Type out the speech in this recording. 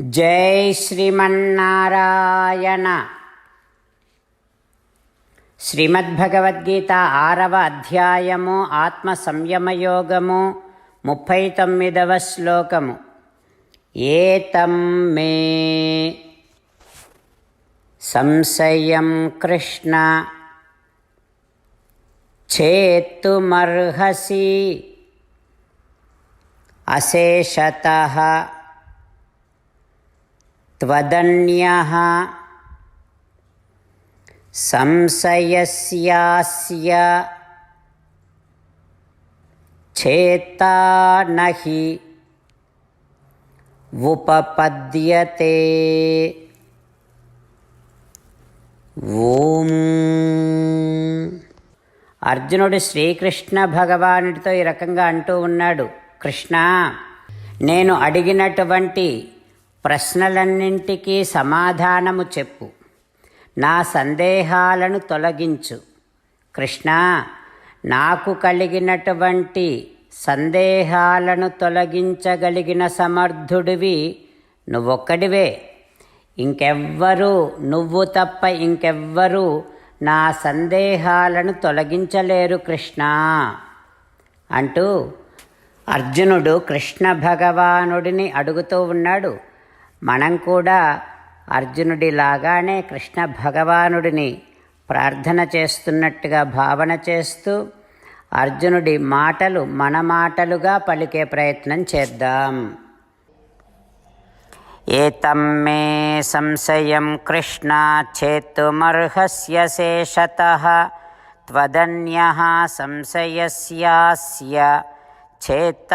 జై శ్రీమన్నారాయణ. శ్రీమద్భగవద్గీత ఆరవ అధ్యాయము ఆత్మ సంయమయోగము ముప్పై తొమ్మిదవ శ్లోకము. ఏతం మే సంశయం కృష్ణ. చేతుమర్హసి అశేషత त्वदन्यः संशयस्यास्य चेता न हि उपपद्यते ఓం అర్జునుడు శ్రీకృష్ణ భగవానుడితో ఈ రకంగా అంటూ ఉన్నాడు కృష్ణ నేను అడిగినటువంటి ప్రశ్నలన్నింటికీ సమాధానము చెప్పు. నా సందేహాలను తొలగించు. కృష్ణ నాకు కలిగినటువంటి సందేహాలను తొలగించగలిగిన సమర్థుడివి నువ్వొక్కడివే. ఇంకెవ్వరూ నువ్వు తప్ప ఇంకెవ్వరూ నా సందేహాలను తొలగించలేరు కృష్ణ. అంటూ అర్జునుడు కృష్ణ భగవానుడిని అడుగుతూ ఉన్నాడు. మనం కూడా అర్జునుడిలాగానే కృష్ణ భగవానుడిని ప్రార్థన చేస్తున్నట్టుగా భావన చేస్తూ అర్జునుడి మాటలు మన మాటలుగా పలికే ప్రయత్నం చేద్దాం. ఏతం మే సంశయం కృష్ణ చేతుమర్హస్య శేషత త్వదన్య సంశయస్యాస్య చేతానహ్యుపపద్యతే